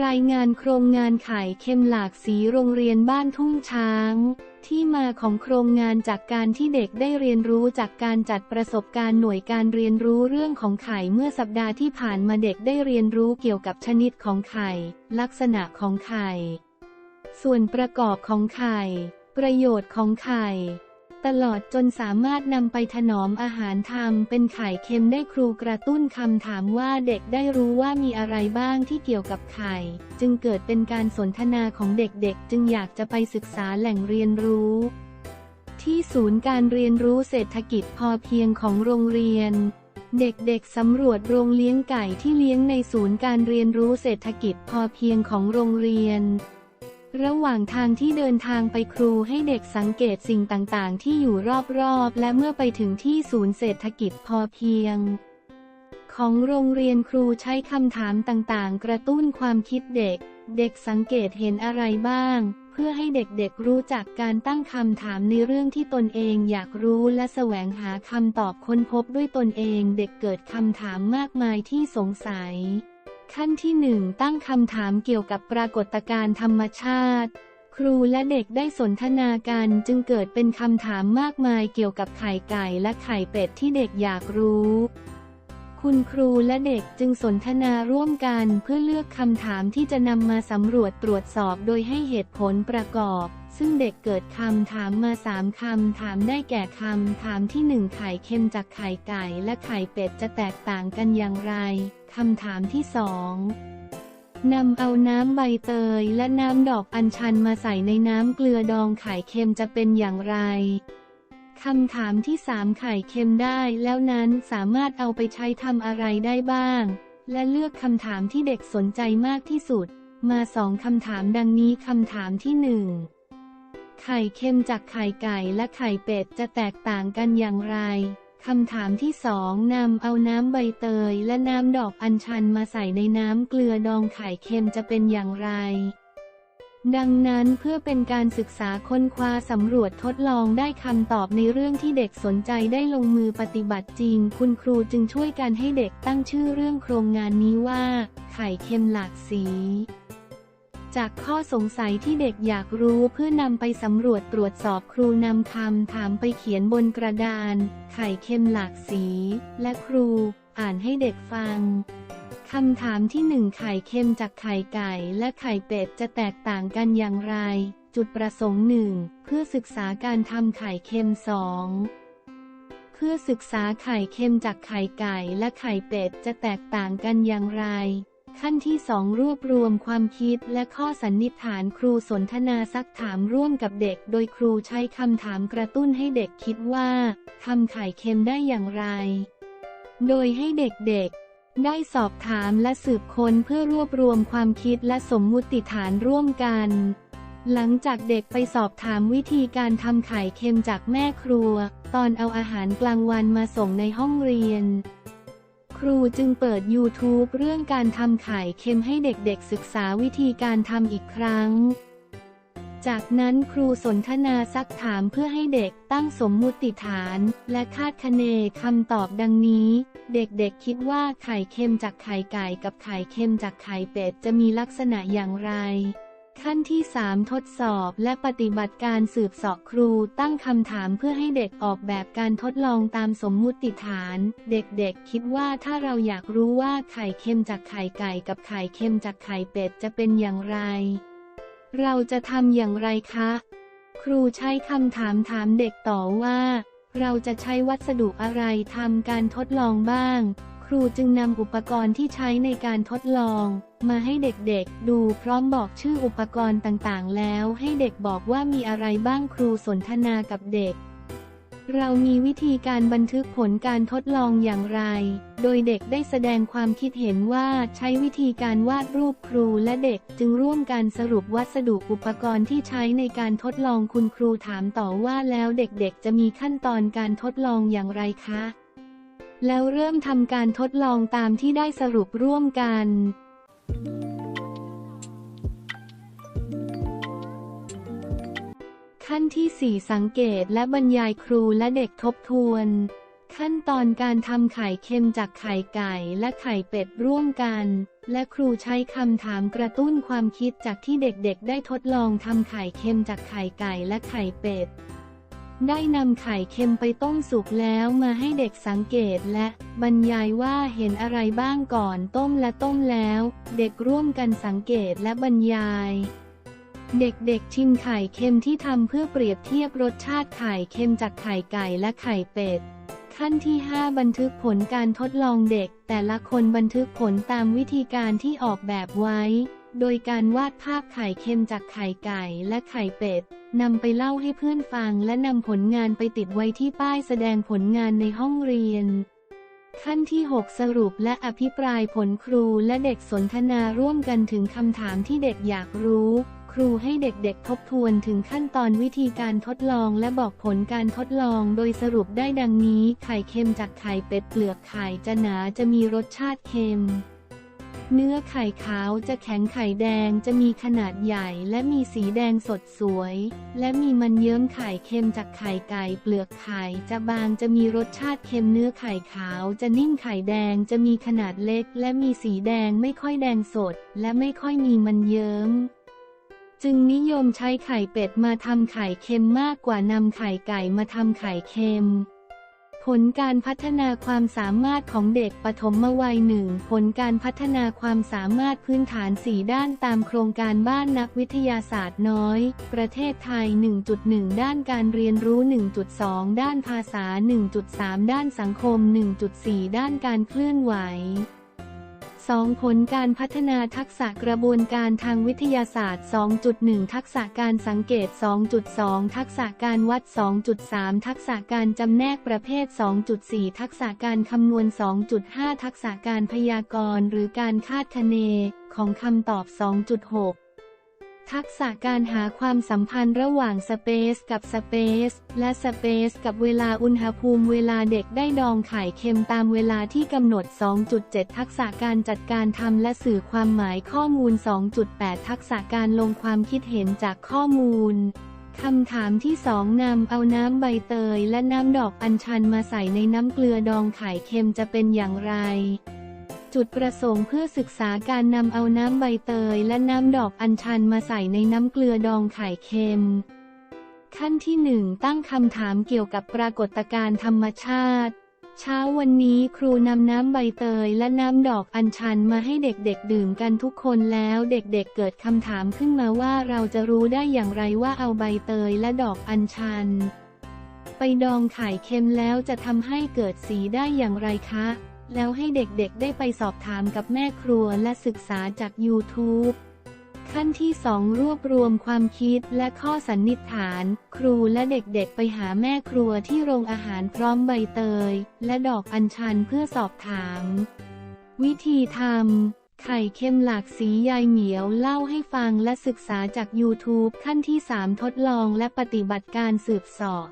รายงานโครงงานไข่เค็มหลากสีโรงเรียนบ้านทุ่งช้าง ที่มาของโครงงานจากการที่เด็กได้เรียนรู้จากการจัดประสบการณ์หน่วยการเรียนรู้เรื่องของไข่เมื่อสัปดาห์ที่ผ่านมาเด็กได้เรียนรู้เกี่ยวกับชนิดของไข่ ลักษณะของไข่ ส่วนประกอบของไข่ ประโยชน์ของไข่ ตลอดจนสามารถนำไปถนอมอาหารทำเป็นไข่เค็มได้ครูกระตุ้นคำถามว่าเด็กได้รู้ว่ามีอะไรบ้างที่เกี่ยวกับไข่ จึงเกิดเป็นการสนทนาของเด็กๆ จึงอยากจะไปศึกษาแหล่งเรียนรู้ ที่ศูนย์การเรียนรู้เศรษฐกิจพอเพียงของโรงเรียน เด็กๆสำรวจโรงเลี้ยงไก่ที่เลี้ยงในศูนย์การเรียนรู้เศรษฐกิจพอเพียงของโรงเรียน ระหว่างทางที่เดินทางไปครูให้เด็กสังเกตสิ่งต่างๆ ที่อยู่รอบๆ และเมื่อไปถึงที่ศูนย์เศรษฐกิจพอเพียง ของโรงเรียนครูใช้คำถามต่างๆ กระตุ้นความคิดเด็ก เด็กสังเกตเห็นอะไรบ้าง เพื่อให้เด็กๆรู้จักการตั้งคำถามในเรื่องที่ตนเองอยากรู้และแสวงหาคำตอบค้นพบด้วยตนเอง เด็กเกิดคำถามมากมายที่สงสัย ขั้นที่หนึ่งตั้งคำถามเกี่ยวกับปรากฏการณ์ธรรมชาติ ครูและเด็กได้สนทนากันจึงเกิดเป็นคำถามมากมายเกี่ยวกับไข่ไก่และไข่เป็ดที่เด็กอยากรู้ คุณครูและเด็กจึงสนทนาร่วมกันเพื่อเลือกคำถามที่จะนำมาสำรวจตรวจสอบโดยให้เหตุผลประกอบ ซึ่งเด็กเกิดคำถามมาสามคำถามได้แก่คำถามที่หนึ่งไข่เค็มจากไข่ไก่และไข่เป็ดจะแตกต่างกันอย่างไร คำถามที่สองนำเอาน้ำใบเตยและน้ำดอกอัญชันมาใส่ในน้ำเกลือดองไข่เค็มจะเป็นอย่างไรคำถามที่สามไข่เค็มได้แล้วนั้นสามารถเอาไปใช้ทำอะไรได้บ้าง และเลือกคำถามที่เด็กสนใจมากที่สุด มาสองคำถามดังนี้คำถามที่หนึ่งไข่เค็มจากไข่ไก่และไข่เป็ดจะแตกต่างกันอย่างไร คำถามที่สองนำเอาน้ำใบเตย และน้ำดอกอัญชันมาใส่ในน้ำเกลือดองไข่เค็มจะเป็นอย่างไร ดังนั้นเพื่อเป็นการศึกษาค้นคว้าสำรวจทดลองได้คำตอบในเรื่องที่เด็กสนใจได้ลงมือปฏิบัติจริง คุณครูจึงช่วยกันให้เด็กตั้งชื่อเรื่องโครงงานนี้ว่า ไข่เค็มหลากสี จากข้อสงสัยที่เด็กอยากรู้เพื่อนำไปสำรวจตรวจสอบครูนำคำถามไปเขียนบนกระดาน ไข่เค็มหลากสี และครูอ่านให้เด็กฟังคำถามที่หนึ่งไข่เค็มจากไข่ไก่และไข่เป็ดจะแตกต่างกันอย่างไร จุดประสงค์หนึ่งเพื่อศึกษาการทำไข่เค็มสองเพื่อศึกษาไข่เค็มจากไข่ไก่และไข่เป็ดจะแตกต่างกันอย่างไร ขั้นที่สองรวบรวมความคิดและข้อสันนิษฐานครูสนทนาซักถามร่วมกับเด็ก โดยครูใช้คำถามกระตุ้นให้เด็กคิดว่าทำไข่เค็มได้อย่างไร โดยให้เด็กๆ ได้สอบถามและสืบค้นเพื่อรวบรวมความคิดและสมมุติฐานร่วมกัน หลังจากเด็กไปสอบถามวิธีการทำไข่เค็มจากแม่ครัว ตอนเอาอาหารกลางวันมาส่งในห้องเรียน ครูจึงเปิด YouTube เรื่องการทำไข่เค็มให้เด็กๆศึกษาวิธีการทำอีกครั้ง จากนั้นครูสนทนาซักถามเพื่อให้เด็กตั้งสมมุติฐาน และคาดคะเนคำตอบดังนี้ เด็กๆคิดว่าไข่เค็มจากไข่ไก่กับไข่เค็มจากไข่เป็ดจะมีลักษณะอย่างไร ขั้นที่ 3 ทดสอบและปฏิบัติการสืบสาะครูตั้งคำถามเพื่อให้เด็กออกแบบการทดลองตามสมมุติฐาน เด็กๆ คิดว่าถ้าเราอยากรู้ว่าไข่เค็มจากไข่ไก่กับไข่เค็มจากไข่เป็ดจะเป็นอย่างไร เราจะทำอย่างไรคะ ครูใช้คำถามถามเด็กต่อว่า เราจะใช้วัสดุอะไรทำการทดลองบ้าง รูจึงนำอุปกรณ์ที่ใช้ในการทดลอง มาให้เด็กๆ ดูพร้อมบอกชื่ออุปกรณ์ต่างๆ แล้วให้เด็กบอกว่ามีอะไรบ้างครูสนทนากับเด็ก เรามีวิธีการบันทึกผลการทดลองอย่างไร โดยเด็กได้แสดงความคิดเห็นว่าใช้วิธีการวาดรูปครูและเด็กจึงร่วมกันสรุปวัสดุอุปกรณ์ที่ใช้ในการทดลองคุณครูถามต่อว่าแล้วเด็กๆ จะมีขั้นตอนการทดลองอย่างไรคะ แล้วเริ่มทำการทดลองตามที่ได้สรุปร่วมกันขั้นที่ 4 สังเกตและบรรยายครูและเด็กทบทวน ขั้นตอนการทำไข่เค็มจากไข่ไก่และไข่เป็ดร่วมกัน และครูใช้คำถามกระตุ้นความคิดจากที่เด็กๆ ได้ทดลองทำไข่เค็มจากไข่ไก่และไข่เป็ด ได้นำไข่เค็มไปต้มสุกแล้วมาให้เด็กสังเกตและบรรยายว่าเห็นอะไรบ้างก่อนต้มและต้มแล้ว เด็กร่วมกันสังเกตและบรรยาย เด็กๆชิมไข่เค็มที่ทำเพื่อเปรียบเทียบรสชาติไข่เค็มจากไข่ไก่และไข่เป็ด ขั้นที่ 5 บันทึกผลการทดลองเด็ก แต่ละคนบันทึกผลตามวิธีการที่ออกแบบไว้ โดยการวาดภาพไข่เค็มจากไข่ไก่และไข่เป็ดนำไปเล่าให้เพื่อนฟังและนำผลงานไปติดไว้ที่ป้ายแสดงผลงานในห้องเรียน ขั้นที่ 6 สรุปและอภิปรายผลครูและเด็กสนทนาร่วมกันถึงคำถามที่เด็กอยากรู้ ครูให้เด็กๆทบทวนถึงขั้นตอนวิธีการทดลองและบอกผลการทดลองโดยสรุปได้ดังนี้ ไข่เค็มจากไข่เป็ดเปลือกไข่จะหนาจะมีรสชาติเค็ม เนื้อไข่ขาวจะแข็งไข่แดงจะมีขนาดใหญ่และมีสีแดงสดสวย และมีมันเยิ้มไข่เค็มจากไข่ไก่เปลือกไข่จะบางจะมีรสชาติเค็มเนื้อไข่ขาวจะนิ่มไข่แดงจะมีขนาดเล็ก และมีสีแดงไม่ค่อยแดงสด และไม่ค่อยมีมันเยิ้มจึงนิยมใช้ไข่เป็ดมาทำไข่เค็มมากกว่านำไข่ไก่มาทำไข่เค็ม ผลการพัฒนาความสามารถของเด็กปฐมวัยหนึ่งผลการพัฒนาความสามารถพื้นฐาน4ด้านตามโครงการบ้านนักวิทยาศาสตร์น้อย ประเทศไทย 1.1 ด้านการเรียนรู้ 1.2 ด้านภาษา 1.3 ด้านสังคม 1.4 ด้านการเคลื่อนไหว 2. ผลการพัฒนาทักษะกระบวนการทางวิทยาศาสตร์ 2.1 ทักษะการสังเกต 2.2 ทักษะการวัด 2.3 ทักษะการจำแนกประเภท 2.4 ทักษะการคำนวณ 2.5 ทักษะการพยากรณ์ หรือการคาดคะเน ของคำตอบ 2.6 ทักษะการหาความสัมพันธ์ระหว่างสเปซกับสเปซและสเปซกับเวลาอุณหภูมิเวลาเด็กได้ดองไข่เค็มตามเวลาที่กำหนด 2.7 ทักษะการจัดการทำและสื่อความหมายข้อมูล 2.8 ทักษะการลงความคิดเห็นจากข้อมูลคำถามที่สองนำเอาน้ำใบเตยและน้ำดอกอัญชันมาใส่ในน้ำเกลือดองไข่เค็มจะเป็นอย่างไร จุดประสงค์เพื่อศึกษาการนำเอาน้ำใบเตยและน้ำดอกอัญชันมาใส่ในน้ำเกลือดองไข่เค็ม ขั้นที่หนึ่งตั้งคำถามเกี่ยวกับปรากฏการณ์ธรรมชาติ เช้าวันนี้ครูนำน้ำใบเตยและน้ำดอกอัญชันมาให้เด็กๆ ดื่มกันทุกคนแล้วเด็กๆเกิดคำถามขึ้นมาว่าเราจะรู้ได้อย่างไรว่าเอาใบเตยและดอกอัญชัน ไปดองไข่เค็มแล้วจะทำให้เกิดสีได้อย่างไรคะ แล้วให้เด็กๆได้ไปสอบถามกับแม่ครัวและศึกษาจาก YouTube ขั้นที่ 2 รวบรวมความคิดและข้อสันนิษฐาน ครูและเด็กๆ ไปหาแม่ครัวที่โรงอาหารพร้อมใบเตย และดอกอัญชันเพื่อสอบถาม วิธีทำไข่เค็มหลากสียายเหมียวเล่าให้ฟังและศึกษาจาก YouTube ขั้นที่ 3 ทดลองและปฏิบัติการสืบสอบ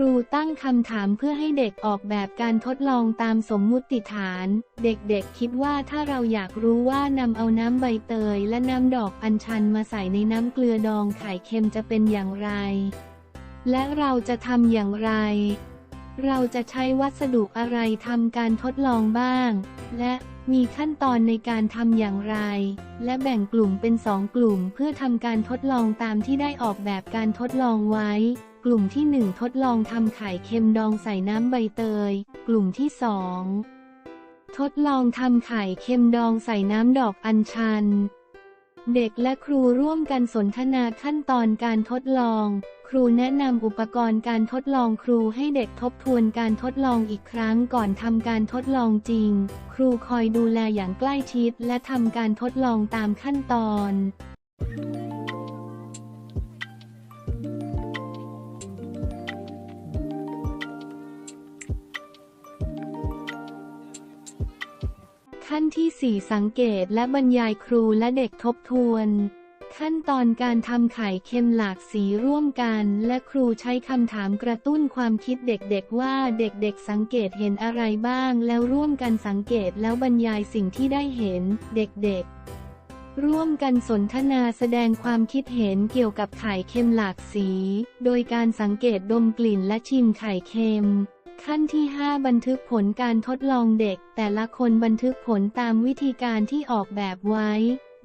รูตั้งคำถามเพื่อให้เด็กออกแบบการทดลองตามสมมุติฐาน เด็กๆคิดว่าถ้าเราอยากรู้ว่านำเอาน้ำใบเตย และน้ำดอกอัญชันมาใส่ในน้ำเกลือดองไข่เค็มจะเป็นอย่างไร และเราจะทำอย่างไร เราจะใช้วัสดุอะไรทำการทดลองบ้าง และมีขั้นตอนในการทำอย่างไร และแบ่งกลุ่มเป็นสองกลุ่มเพื่อทำการทดลองตามที่ได้ออกแบบการทดลองไว้ กลุ่มที่ 1 ทดลองทำไข่เค็มดองใส่น้ำใบเตย กลุ่มที่ 2 ทดลองทำไข่เค็มดองใส่น้ำดอกอัญชัน เด็กและครูร่วมกันสนทนาขั้นตอนการทดลอง ครูแนะนำอุปกรณ์การทดลองครูให้เด็กทบทวนการทดลองอีกครั้งก่อนทำการทดลองจริง ครูคอยดูแลอย่างใกล้ชิดและทำการทดลองตามขั้นตอน ขั้นที่ 4 สังเกตและบรรยายครูและเด็กทบทวน ขั้นตอนการทำไข่เค็มหลากสีร่วมกัน และครูใช้คำถามกระตุ้นความคิดเด็กๆว่าเด็กๆสังเกตเห็นอะไรบ้าง แล้วร่วมกันสังเกตแล้วบรรยายสิ่งที่ได้เห็น เด็กๆ ร่วมกันสนทนาแสดงความคิดเห็นเกี่ยวกับไข่เค็มหลากสี โดยการสังเกตดมกลิ่นและชิมไข่เค็ม ขั้นที่ 5 บันทึกผลการทดลองเด็ก แต่ละคนบันทึกผลตามวิธีการที่ออกแบบไว้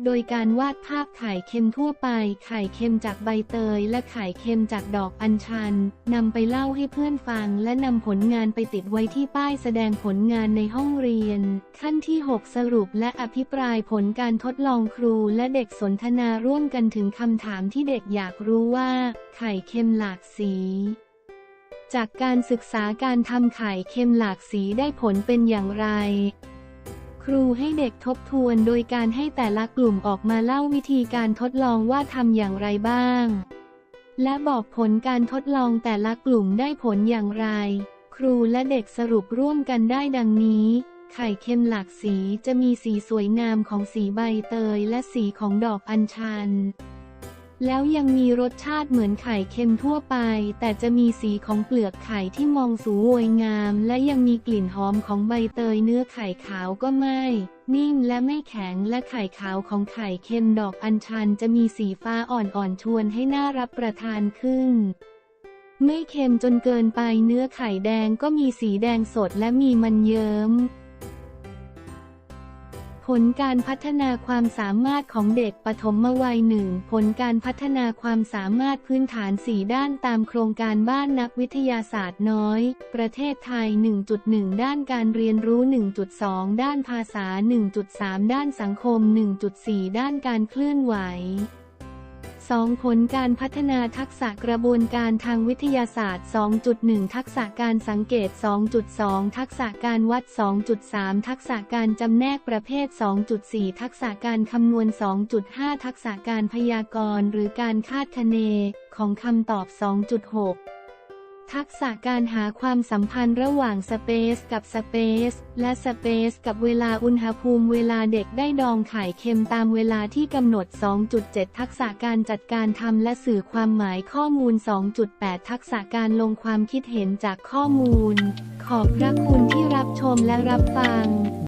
โดยการวาดภาพไข่เค็มทั่วไป ไข่เค็มจากใบเตย และไข่เค็มจากดอกอัญชันนำไปเล่าให้เพื่อนฟัง และนำผลงานไปติดไว้ที่ป้ายแสดงผลงานในห้องเรียน ขั้นที่ 6 สรุปและอภิปรายผลการทดลองครูและเด็กสนทนาร่วมกันถึงคำถามที่เด็กอยากรู้ว่า ไข่เค็มหลากสี จากการศึกษาการทำไข่เค็มหลากสีได้ผลเป็นอย่างไร ครูให้เด็กทบทวนโดยการให้แต่ละกลุ่มออกมาเล่าวิธีการทดลองว่าทำอย่างไรบ้าง และบอกผลการทดลองแต่ละกลุ่มได้ผลอย่างไร ครูและเด็กสรุปร่วมกันได้ดังนี้ ไข่เค็มหลากสีจะมีสีสวยงามของสีใบเตยและสีของดอกอัญชัน แล้วยังมีรสชาติเหมือนไข่เค็มทั่วไป แต่จะมีสีของเปลือกไข่ที่มองสูงวยงาม และยังมีกลิ่นหอมของใบเตยเนื้อไข่ขาวก็ไม่ นิ่มและไม่แข็งและไข่ขาวของไข่เค็มดอกอัญชันจะมีสีฟ้าอ่อนๆชวนให้น่ารับประทานขึ้น ไม่เค็มจนเกินไปเนื้อไข่แดงก็มีสีแดงสดและมีมันเยิ้ม ผลการพัฒนาความสามารถของเด็กปฐมวัยหนึ่งผลการพัฒนาความสามารถพื้นฐานสีด้านตามโครงการบ้านนักวิทยาศาสตร์น้อย ประเทศไทย 1.1 ด้านการเรียนรู้ 1.2 ด้านภาษา 1.3 ด้านสังคม 1.4 ด้านการเคลื่อนไหว 2. ผลการพัฒนาทักษะกระบวนการทางวิทยาศาสตร์ 2.1 ทักษะการสังเกต 2.2 ทักษะการวัด 2.3 ทักษะการจำแนกประเภท 2.4 ทักษะการคำนวณ 2.5 ทักษะการพยากรณ์ หรือการคาดคะเน ของคำตอบ 2.6 ทักษะการหาความสัมพันธ์ระหว่างสเปซกับสเปซและสเปซกับเวลาอุณหภูมิเวลาเด็กได้ดองไข่เค็มตามเวลาที่กำหนด 2.7 ทักษะการจัดการทำและสื่อความหมายข้อมูล 2.8 ทักษะการลงความคิดเห็นจากข้อมูล ขอบพระคุณที่รับชมและรับฟัง